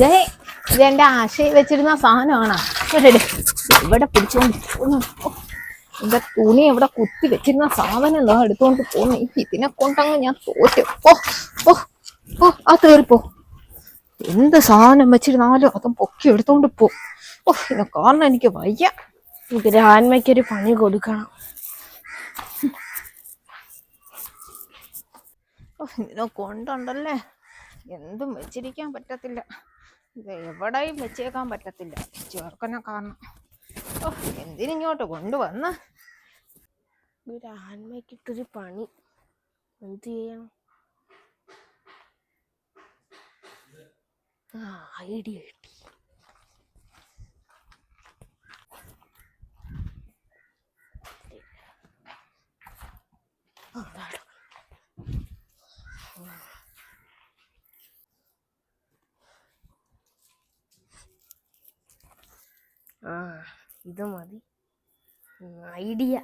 ദേ ഇതെന്റെ ആശയിൽ വെച്ചിരുന്ന സാധനമാണ്. ഇവിടെ. ഇവിടെ പിടിച്ചോണ്ട് എന്റെ തുണി ഇവിടെ കുത്തി വെച്ചിരുന്ന സാധനം എന്താ എടുത്തോണ്ട് പോകുന്നു ഇതിനെ കൊണ്ടങ്ങ് ഞാൻ തോറ്റു. ഓ ഓ ഓ ആ തീർപ്പോ എന്ത് സാധനം വെച്ചിരുന്നാലും അതും പൊക്കി എടുത്തോണ്ട് പോ. ഓ ഇതിനെ കാരണം എനിക്ക് വയ്യ. ഗ്രാൻമയ്ക്കൊരു പണി കൊടുക്കണം. ഓ, ഇതിനെ കൊണ്ടുണ്ടല്ലേ? എന്തും വെച്ചിരിക്കാൻ പറ്റത്തില്ല. ഇത് എവിടെയും വെച്ചേക്കാൻ പറ്റത്തില്ല. ചേർക്കനെ കാരണം ഓ എന്തിനിങ്ങോട്ട് കൊണ്ടുവന്ന്? ഗ്രാൻമയ്ക്കിട്ടൊരു പണി. എന്ത് ചെയ്യണം ആ ഐഡിയ കിട്ടി. ആ, ആ ഇത് മതി. ഐഡിയ.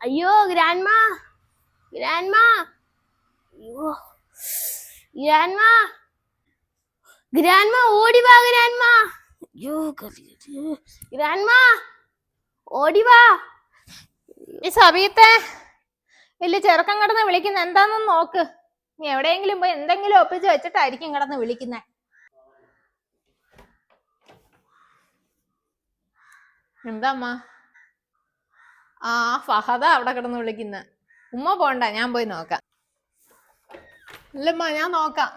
അയ്യോ ഗ്രാൻഡ്മ. ഗ്രാൻഡ്മ. അയ്യോ. ഗ്രാൻഡ്മ. ഗ്രാൻഡ്മ ഓടി വാ ഗ്രാൻഡ്മ. അയ്യോ ഗ്രാൻഡ്മ ഓടി വാ. ഈ സമയത്തെ വലിയ ചെറുക്കം കിടന്ന് വിളിക്കുന്ന എന്താണെന്ന് നോക്ക്. നീ എവിടെയെങ്കിലും പോയി എന്തെങ്കിലും ഒപ്പിച്ച് വെച്ചിട്ടായിരിക്കും കിടന്ന് വിളിക്കുന്നത് എന്താ ആ ഫഹദ അവിടെ കിടന്ന് വിളിക്കുന്ന. ഉമ്മ പോണ്ട ഞാൻ പോയി നോക്കാം. ഇല്ലമ്മ ഞാൻ നോക്കാം.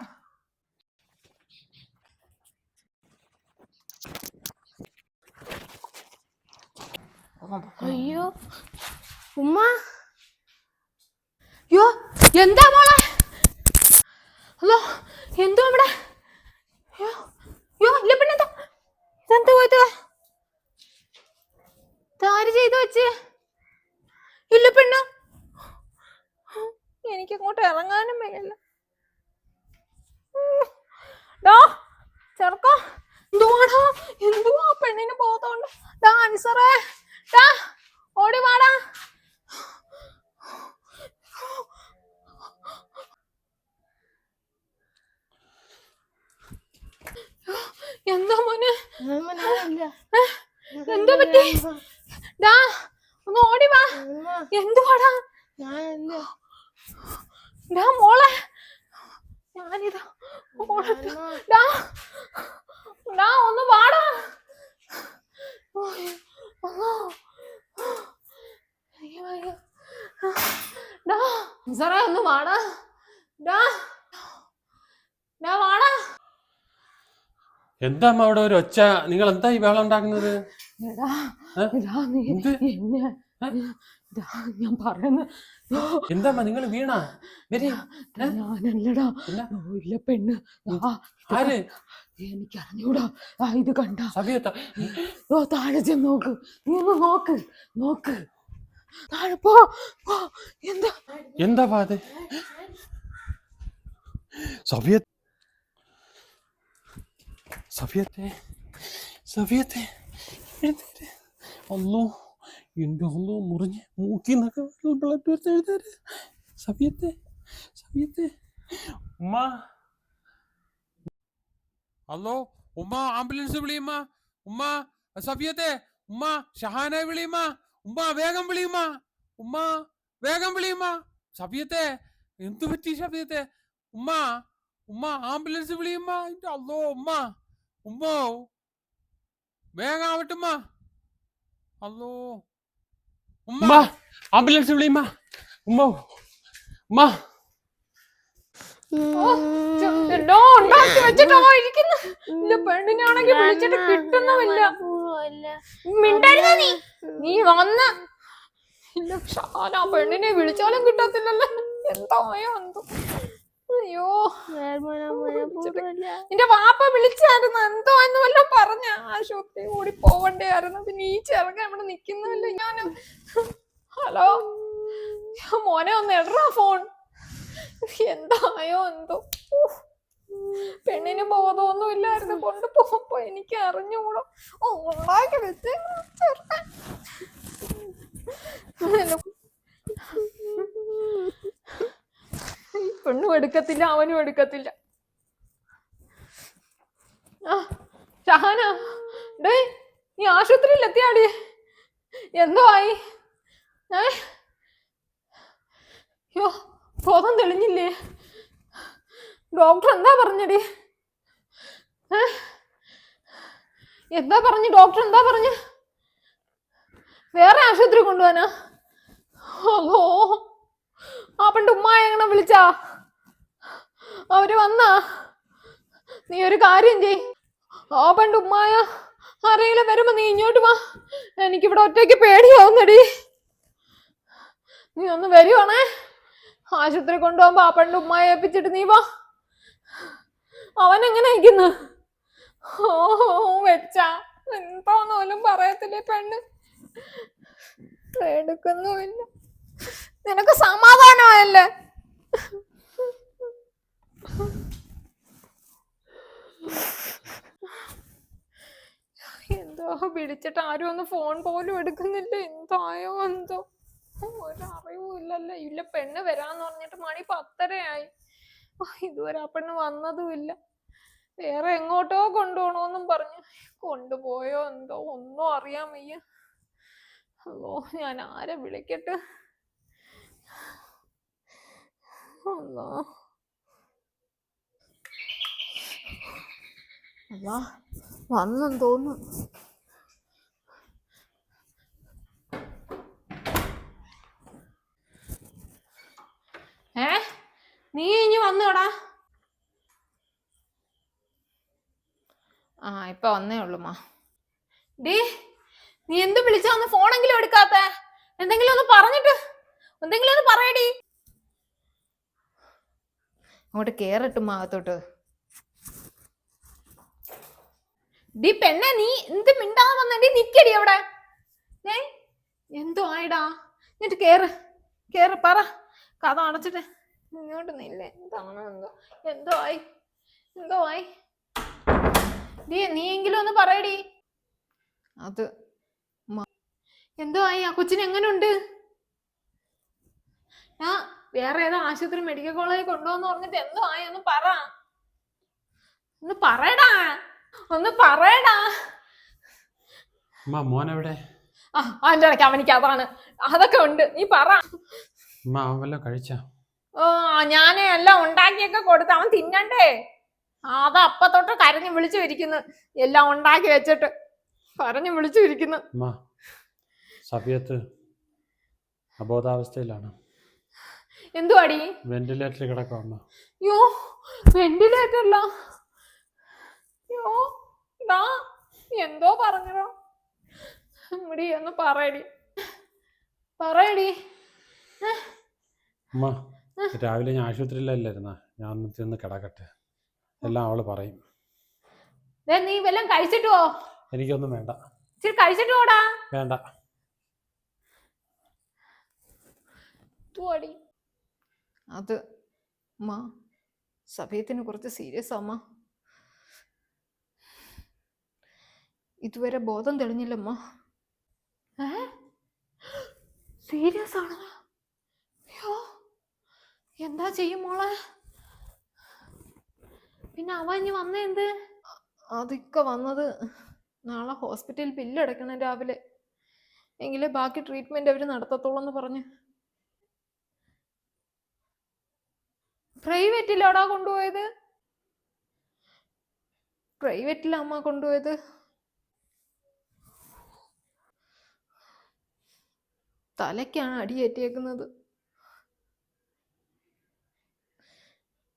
അയ്യോ ഉമ്മ? അയ്യോ എന്താ മോളെ? ഹലോ എന്തോ അവിടെ? അയ്യോ അയ്യോ ഇല്ല പിന്നെന്താ ഇതെന്താ പോയത്? ചെയ്തു വെച്ച് ഇല്ല പെണ്ണു. എനിക്ക് അങ്ങോട്ട് ഇറങ്ങാനും വയ്യല്ല. ഡോ ചെറുക്കോ. എന്തുവാണോ എന്തുവാ പെണ്ണിന് ബോധമുണ്ട് ഡാ അൻസറേ ഡാ ഓടി വാടാ എന്താ മോനെ ഉമ്മ, ഞാനില്ല. എന്താ പറ്റി ഡാ ഒന്ന് ഓടി വാ ഉമ്മ, എന്തുവാടാ ഞാനില്ല. ഡാ മോളെ ഞാനിതാ ഓടട്ടെ. ഡാ ഡാ ഒന്ന് വാടാ ഓയ്, അള്ളാ. അയ്യോ, അയ്യോ. ഡാ സാറേ ഒന്ന് വാടാ വാടാ. എന്താ അവിടെ ഒരു ഒച്ച? നിങ്ങൾ എന്താ ഈ വേളം ഉണ്ടാക്കുന്നത്? ഞാൻ പറയുന്നു എന്താ നിങ്ങൾ വീണ? ഞാനല്ലടാ. ഇല്ല പെണ്ണ്. ആര്? എനിക്ക് അറിഞ്ഞൂടാ ആ ഇത് കണ്ട താഴെ ചെന്ന് നോക്ക്. നീ ഒന്ന് നോക്ക്. നോക്ക്. താഴെ പോ പോ. എന്താ? എന്താ പാത് സഭ്യത്ത് സഫിയത്തെ സഫിയത്തെ എഴുന്നേര് അല്ലോ എന്റെ അല്ലോ മുറിഞ്ഞ് മൂക്കി നിന്നൊക്കെ ബ്ലഡ് വരുത്ത എഴുന്നേര് സഫിയത്തെ സഫിയത്തെ ഉമ്മ. അല്ലോ ഉമ്മ ആംബുലൻസ് വിളിയുമ്മ ഉമ്മ. സഫിയത്തെ ഉമ്മ ഷഹാനെ വിളിയുമ്മ ഉമ്മ വേഗം വിളിയുമ്മ ഉമ്മ. വേഗം വിളിയുമ്മ സഫിയത്തെ എന്തു പറ്റി സഫിയത്തെ? ഉമ്മ ഉമ്മ ആംബുലൻസ് വിളിയുമ്മ എന്റെ അല്ലോ ഉമ്മ. ഉമ്മോ വേഗം ആവട്ടുമ്മ അല്ലോ ഉമ്മ. ആംബുലൻസ് വിളിയുമ്മ ഉമ്മ. ഉമ്മ ഡോ, വെച്ചിട്ടോ ഇരിക്കുന്നു? പെണ്ണിനാണെങ്കിൽ വിളിച്ചിട്ട് കിട്ടുന്നുമില്ല. മിണ്ടായിരുന്ന നീ? നീ വന്ന്. ഇല്ല ഷാന പെണ്ണിനെ വിളിച്ചാലും കിട്ടത്തില്ലല്ലോ. എന്തോ അയ്യോ. നിന്റെ വാപ്പ വിളിച്ചായിരുന്നു എന്തോ എന്ന് വല്ല പറഞ്ഞ. ആശുപത്രി കൂടി പോവണ്ടായിരുന്നു. പിന്നെ ഈ ചെറുക്കൻ ഇവിടെ നിക്കുന്നല്ലോ ഞാൻ ഹലോ? മോനെ ഒന്ന് ഇടറാ ഫോൺ. എന്തായോ എന്തോ. പെണ്ണിന് ബോധമൊന്നും ഇല്ലായിരുന്നു കൊണ്ടുപോകുമ്പോ എനിക്ക് അറിഞ്ഞുകൂടോ. ഉണ്ടാക്കി വെച്ച്. പെണ്ണും എടുക്കത്തില്ല അവനും എടുക്കത്തില്ല. ഷഹാന ഡേ നീ ആശുപത്രിയിൽ എത്തിയാടി എന്തോ ആയി? ഏ? യോ ബോധം തെളിഞ്ഞില്ലേ? ഡോക്ടർ എന്താ പറഞ്ഞടി എന്താ പറഞ്ഞു? ഡോക്ടർ എന്താ പറഞ്ഞു? വേറെ ആശുപത്രി കൊണ്ടുപോവാനാ ആ പണ്ട് എങ്ങനെ വിളിച്ചാ? അവർ വന്നാ? നീ ഒരു കാര്യം ചെയ്. ആ പണ്ട് ഉമ്മായ ആരെങ്കിലും വരുമ്പോ നീ ഇങ്ങോട്ട് വാ. എനിക്കിവിടെ ഒറ്റയ്ക്ക് പേടിയാവുന്നടി. നീ ഒന്ന് വരുവാണേ. ആശുപത്രി കൊണ്ടുപോകുമ്പോ ആ പണ്ട് ഉമ്മായി ഏൽപ്പിച്ചിട്ട് നീ വാ. അവൻ എങ്ങനെ ഇരിക്കുന്നു ഓ വെച്ച എന്താന്നോലും പറയത്തില്ലേ പെണ്ണ്? എടുക്കുന്നുമില്ല നിനക്ക് സമാധാനമായല്ലേ? എന്തോ പിടിച്ചിട്ട് ആരും ഒന്ന് ഫോൺ പോലും എടുക്കുന്നില്ല. എന്തായോ എന്തോ. ഒരറിവും ഇല്ലല്ലോ ഇല്ല പെണ്ണ് വരാന്ന് പറഞ്ഞിട്ട് മണി പത്തരയായി. ഇതുവരെ ആ പെണ്ണ് വന്നതുമില്ല വേറെ എങ്ങോട്ടോ കൊണ്ടുപോകണമെന്നും പറഞ്ഞു. കൊണ്ടുപോയോ എന്തോ ഒന്നും അറിയാൻ വയ്യ. അല്ലോ ഞാൻ ആരെ വിളിക്കട്ടെ? അല്ലോ അല്ലാ വന്നെന്ന് തോന്നുന്നു ഏ നീ ഇനി വന്നോടാ. ആ ഇപ്പൊ വന്നേ ഉള്ളുമാ ഡീ നീ എന്ത് വിളിച്ചാ ഒന്ന് ഫോണെങ്കിലും എടുക്കാത്ത? എന്തെങ്കിലും ഒന്ന് പറഞ്ഞിട്ട് എന്തെങ്കിലും ഒന്ന് പറയടി. അങ്ങോട്ട് കേറട്ടും അകത്തോട്ട്. ഡി പെണ്ണെ നീ എന്ത് മിണ്ടാതെ വന്നടി നിക്കടി അവിടെ. ഏ എന്തോ ആയിടാ. എന്നിട്ട് കേറ് കേറ് പറ. കഥ അടച്ചിട്ട്. ഇങ്ങോട്ട് നില്ലേ എന്താണോ എന്തോ? എന്തോ ആയി? എന്തോ ആയി? ദീ നീയെങ്കിലും ഒന്ന് പറയടി. അത് എന്തോ ആയി? ആ കൊച്ചിന് എങ്ങനുണ്ട്? ആ വേറെ ഏതോ ആശുപത്രി മെഡിക്കൽ കോളേജിൽ കൊണ്ടുപോകുന്ന പറഞ്ഞിട്ട് എന്തോ ആയി? ഒന്ന് പറ. ഒന്ന് പറയടാ. ഒന്ന് പറയടാ. മോൻ എവിടെ ആ അതിന്റെ ഇടയ്ക്ക് അവനിക്ക് അതാണ്. അതൊക്കെ ഉണ്ട്. നീ പറ. കഴിച്ചാ? ഓ ഞാൻ എല്ലാം ഉണ്ടാക്കിയൊക്കെ കൊടുത്ത് അവൻ തിന്നണ്ടേ? അത് അപ്പ തൊട്ട് കരഞ്ഞു വിളിച്ചു ഇരിക്കുന്നു. എല്ലാം ഉണ്ടാക്കി വെച്ചിട്ട് കരഞ്ഞു വിളിച്ചു ഇരിക്കുന്നു. അമ്മ സബിയത്ത് അബോധാവസ്ഥയിലാണ്. എന്തുവാടി? വെന്റിലേറ്ററിൽ കിടക്കാം അമ്മ യോ വെന്റിലേറ്ററില്ല. യോ ഡാ എന്തോ പറഞ്ഞോ ഇടി ഒന്ന് പറയടി. പറയടി. അമ്മ രാവിലെ ഞാൻ ആശുപത്രിയിലല്ലായിരുന്ന? ഞാൻ ഒന്ന് ചെന്ന് കിടക്കട്ടെ. എല്ലാം അവൾ പറയും. ദേ നീ വല്ലതും കഴിച്ചിട്ട് പോ. എനിക്കൊന്നും വേണ്ട. ഇച്ചിരി കഴിച്ചിട്ട് പോടാ. വേണ്ട. പോടി അത് അമ്മ സഭയത്തിന് കുറച്ച് സീരിയസ് അമ്മ ഇതുവരെ ബോധം തെളിഞ്ഞില്ലമ്മ. സീരിയസ് ആണോ? എന്താ ചെയ്യും മോളെ? പിന്നെ അവ ഇനി വന്നേ എന്ത്? അതൊക്കെ വന്നത് നാളെ ഹോസ്പിറ്റലിൽ ബില്ല് അടയ്ക്കണം രാവിലെ. എങ്കിലേ ബാക്കി ട്രീറ്റ്മെന്റ് അവർ നടത്തത്തുള്ളൂ എന്ന് പറഞ്ഞ്. പ്രൈവറ്റിലാടാ കൊണ്ടുപോയത്? പ്രൈവറ്റിലാ അമ്മ കൊണ്ടുപോയത്. തലയ്ക്കാണ് അടിയേറ്റേക്കുന്നത്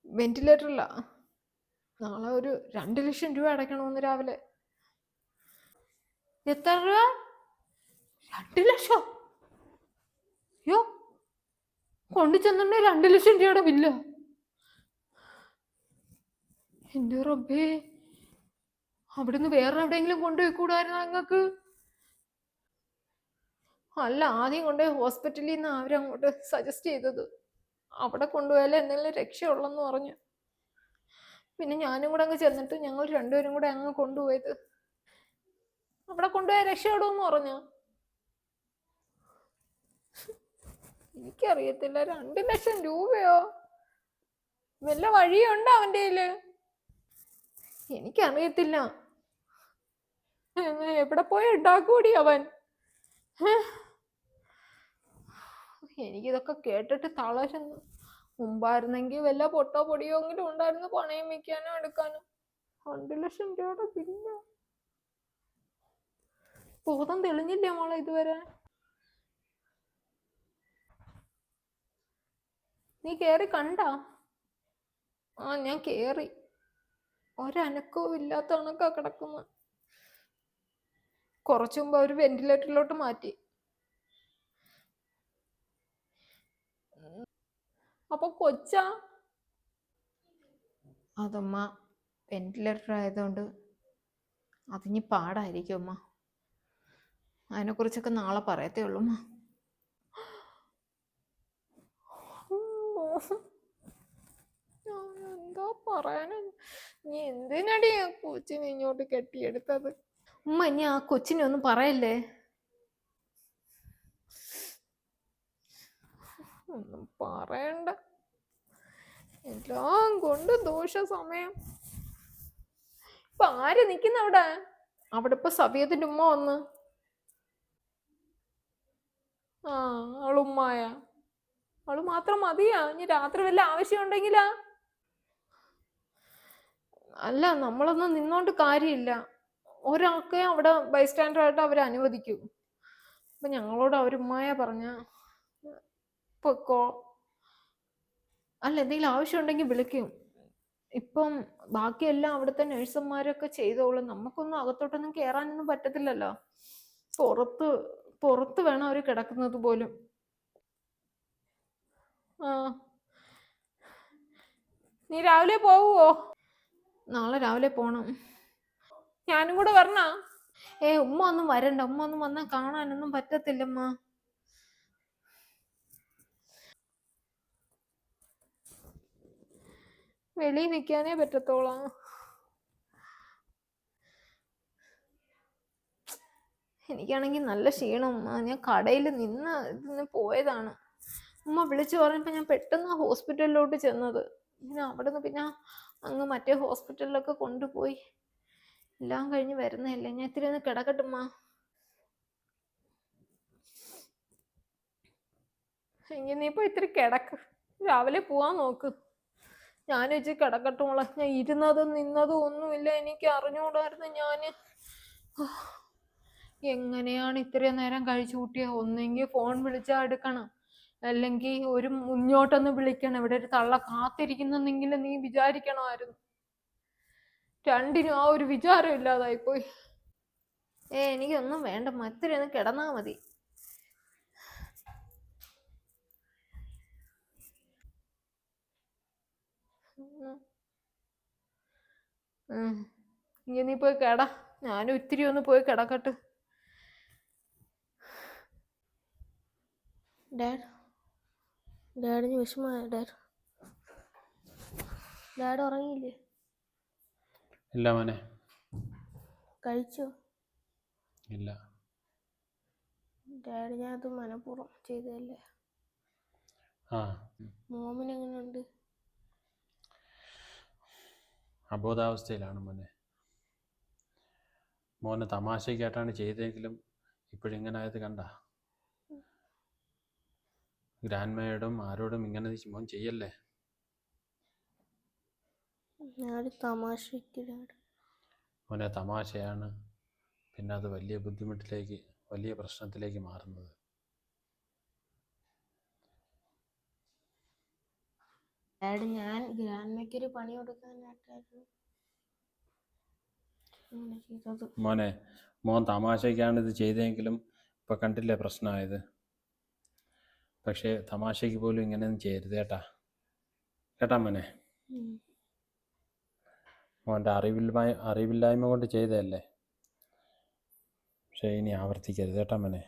വെന്റിലേറ്ററിലാ നാളെ ഒരു രണ്ട് ലക്ഷം രൂപ അടയ്ക്കണമെന്ന് രാവിലെ. എത്ര രൂപ? രണ്ട് ലക്ഷം. അയ്യോ കൊണ്ടു ചെന്നുണ്ടെങ്കിൽ രണ്ട് ലക്ഷം രൂപയുടെ ബില്ലോ. എന്റെ റബ്ബേ. അവിടുന്ന് വേറെ എവിടെയെങ്കിലും കൊണ്ടുപോയി കൂടായിരുന്നോ നിങ്ങൾക്ക്? അല്ല ആദ്യം കൊണ്ടുപോയി ഹോസ്പിറ്റലിൽ നിന്ന് അവരങ്ങോട്ട് സജസ്റ്റ് ചെയ്തത്. അവിടെ കൊണ്ടുപോയാലേ എന്തെങ്കിലും രക്ഷയുള്ളെന്ന് പറഞ്ഞു. പിന്നെ ഞാനും കൂടെ അങ്ങ് ചെന്നിട്ട് ഞങ്ങൾ രണ്ടുപേരും കൂടെ അങ്ങ് കൊണ്ടുപോയത്. അവിടെ കൊണ്ടുപോയാൽ രക്ഷപ്പെടുമെന്ന് പറഞ്ഞു? എനിക്കറിയത്തില്ല. രണ്ട് ലക്ഷം രൂപയോ? വല്ല വഴിയുണ്ടോ അവന്റെ കയ്യിൽ? എനിക്കറിയത്തില്ല. എവിടെ പോയി ഉണ്ടാക്കൂടി അവൻ? ഹേ? എനിക്കിതൊക്കെ കേട്ടിട്ട് തളരുന്നു മുമ്പായിരുന്നെങ്കിൽ വല്ല പൊട്ടോ പൊടിയോ എങ്കിലും ഉണ്ടായിരുന്നു പണയം വെക്കാനോ എടുക്കാനോ. രണ്ട് ലക്ഷം രൂപയുടെ ബില്ല്. ബോധം തെളിഞ്ഞില്ലേ മോളെ ഇതുവരെ? നീ കേറി കണ്ടാ? ആ ഞാൻ കേറി. ഒരനക്കവും ഇല്ലാത്ത കണക്കാ കിടക്കുന്ന. കുറച്ചു അവർ വെന്റിലേറ്ററിലോട്ട് മാറ്റി. അപ്പൊ കൊച്ച. അതമ്മ വെന്റിലേറ്റർ ആയതുകൊണ്ട് അതിനി പാടായിരിക്കും അമ്മ. അതിനെക്കുറിച്ചൊക്കെ നാളെ പറയത്തേ ഉള്ളൂ അമ്മ. എന്താ പറയാന? നീ എന്തിനടി ആ കൊച്ചിനെ ഇങ്ങോട്ട് കെട്ടിയെടുത്തത്? ഉമ്മ ഇനി ആ കൊച്ചിനെ ഒന്നും പറയല്ലേ? ഒന്നും പറയണ്ട. എല്ലാം കൊണ്ട് ദോഷ സമയം ഇപ്പൊ ആര് നിക്കുന്ന അവിടെ? അവിടെ ഇപ്പൊ സഫിയത്തിന്റെ ഉമ്മ വന്ന്. ആ അവളുമ്മായ അവൾ മാത്രം മതിയാ. ഇനി രാത്രി വല്ല ആവശ്യം ഉണ്ടെങ്കിലാ? അല്ല നമ്മളൊന്നും നിന്നോണ്ട് കാര്യമില്ല. ഒരാൾക്കെ അവിടെ ബൈസ്റ്റാൻഡർ ആയിട്ട് അവർ അനുവദിക്കൂ. അപ്പൊ ഞങ്ങളോട് അവരുമ്മായ പറഞ്ഞ പൊക്കോ? അല്ല എന്തെങ്കിലും ആവശ്യം ഉണ്ടെങ്കിൽ വിളിക്കും. ഇപ്പം ബാക്കിയെല്ലാം അവിടുത്തെ നഴ്സുമാരൊക്കെ ചെയ്തോളും. നമുക്കൊന്നും അകത്തോട്ടൊന്നും കയറാനൊന്നും പറ്റത്തില്ലല്ലോ. പുറത്ത് പുറത്ത് വേണം അവർ കിടക്കുന്നത് പോലും. ആ. നീ രാവിലെ പോവുമോ നാളെ രാവിലെ പോണം. ഞാനും കൂടെ വരണ? ഏ ഉമ്മ ഒന്നും വരണ്ട. ഉമ്മ ഒന്നും വന്നാൽ കാണാനൊന്നും പറ്റത്തില്ലമ്മ. വെളിയിൽ നിൽക്കാനേ പറ്റത്തോളാം എനിക്കാണെങ്കിൽ നല്ല ക്ഷീണം. ഞാൻ കടയിൽ നിന്ന് ഇതിന് പോയതാണ്. ഉമ്മ വിളിച്ചു പറഞ്ഞപ്പോൾ ഞാൻ പെട്ടെന്ന് ഹോസ്പിറ്റലിലോട്ട് ചെന്നത്. പിന്നെ അവിടെ നിന്ന് പിന്നെ അങ്ങ് മറ്റേ ഹോസ്പിറ്റലിലൊക്കെ കൊണ്ടുപോയി. എല്ലാം കഴിഞ്ഞ് വരുന്നതല്ലേ? ഞാൻ ഇത്തിരി ഒന്ന് കിടക്കട്ടുമ്മ ഇനി നീ ഇപ്പൊ ഇത്തിരി കിടക്ക്. രാവിലെ പോവാൻ നോക്ക്. ഞാൻ വെച്ച് മോളെ. ഞാൻ ഇരുന്നതും നിന്നതും ഒന്നുമില്ല. എനിക്ക് അറിഞ്ഞുകൂടായിരുന്നു ഞാൻ എങ്ങനെയാണ് ഇത്രയും നേരം കഴിച്ചു കൂട്ടിയ? ഒന്നെങ്കിൽ ഫോൺ വിളിച്ചാൽ എടുക്കണം. അല്ലെങ്കിൽ ഒരു മുന്നോട്ടൊന്ന് വിളിക്കണം. ഇവിടെ ഒരു തള്ള കാത്തിരിക്കുന്നെങ്കിലും നീ വിചാരിക്കണമായിരുന്നു. രണ്ടിനും ആ ഒരു വിചാരം ഇല്ലാതായിപ്പോയി. ഏ എനിക്കൊന്നും വേണ്ട. മറ്റൊരു കിടന്നാൽ കിടന്നാ മതി. ഇനി നീ പോയി കിട. ഞാനും ഇത്തിരി ഒന്ന് പോയി കിടക്കട്ടെ. ഡാഡ്. ഡാഡിന് വിഷമായ ഡാഡ്. ഡാഡ് ഉറങ്ങിയില്ലേ? ഇല്ല മോനെ. കഴിച്ചോ? ഇല്ല. ഡാഡി ഞാൻ അത് മനഃപൂർവം ചെയ്തതല്ലേ? ആ. മോമിന് എങ്ങനെയുണ്ട് അബോധാവസ്ഥയിലാണ് മോനെ. മോനെ തമാശയ്ക്കായിട്ടാണ് ചെയ്തതെങ്കിലും ഇപ്പോഴിങ്ങനെ ആയത് കണ്ട? ഗ്രാൻഡ്മയോടും ആരോടും ഇങ്ങനെ മോൻ ചെയ്യല്ലേ? മോനെ തമാശയാണ്. പിന്നെ അത് വലിയ ബുദ്ധിമുട്ടിലേക്ക് വലിയ പ്രശ്നത്തിലേക്ക് മാറുന്നത്. ഡാഡി ഞാൻ ഗ്രാൻഡ്മയ്ക്കൊരു പണി കൊടുക്കാനായിട്ടായിരുന്നു. മോനെ മോൻ തമാശയ്ക്കാണ് ഇത് ചെയ്തെങ്കിലും ഇപ്പൊ കണ്ടില്ലേ പ്രശ്നമായത്. പക്ഷേ തമാശയ്ക്ക് പോലും ഇങ്ങനെയൊന്നും ചെയ്യരുത് കേട്ടാ. കേട്ടാ മോനെ. മോന്റെ അറിവില്ലായ്മ അറിവില്ലായ്മ കൊണ്ട് ചെയ്തതല്ലേ? പക്ഷേ ഇനി ആവർത്തിക്കരുത് കേട്ടാ മോനെ.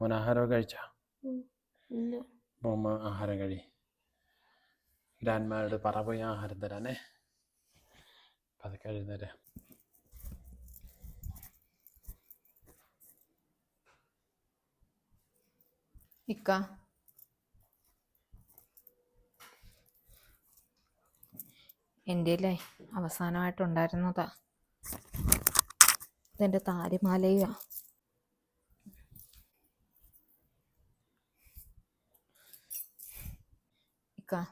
മോൻ ആഹാരമൊക്കെ കഴിച്ചാ? മോമ്മ ആഹാരം കഴി. ഗ്രാൻഡ്മാരോട് പറ പോയി ആഹാരം തരാനേ. പതുക്കെ എഴുന്നേരെ. ഇക്ക. എന്റെ അവസാനമായിട്ടുണ്ടായിരുന്നതാ. ഇതെന്റെ താലിമാലയുവാ. ഇക്ക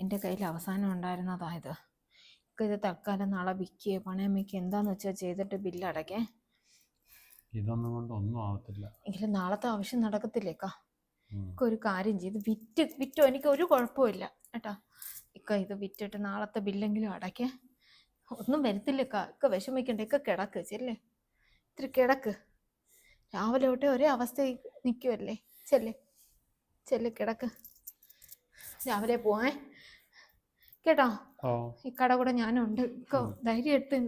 എന്റെ കയ്യിൽ അവസാനം ഉണ്ടായിരുന്ന ഇത്. തൽക്കാലം നാളെ വിൽക്കുകയോ പണയം വയ്ക്കുക എന്താന്ന് വെച്ചാൽ ചെയ്തിട്ട് ബില്ല് അടയ്ക്കേ. ഇതൊന്നും കൊണ്ട് ഒന്നും ആവത്തില്ല. എങ്കിലും നാളത്തെ ആവശ്യം നടക്കത്തില്ലേക്കാ. ഇക്ക? ഒരു കാര്യം ചെയ്ത് വിറ്റ് വിറ്റോ. എനിക്ക് ഒരു കുഴപ്പമില്ല കേട്ടാ. ഇക്ക ഇത് വിറ്റിട്ട് നാളത്തെ ബില്ലെങ്കിലും അടയ്ക്കേ. ഒന്നും വരത്തില്ലക്ക ഇക്ക. വിഷമിക്കണ്ട. ഇക്ക കിടക്ക്. ചെല്ലേ. ഇത്തിരി കിടക്ക്. രാവിലെ തൊട്ടേ ഒരേ അവസ്ഥ നിൽക്കുമല്ലേ ചെല്ലേ. ചെല്ലേ കിടക്ക്. രാവിലെ പോവാൻ കേട്ടോ? ഈ കട ഞാനുണ്ട്. ധൈര്യം എടുത്ത്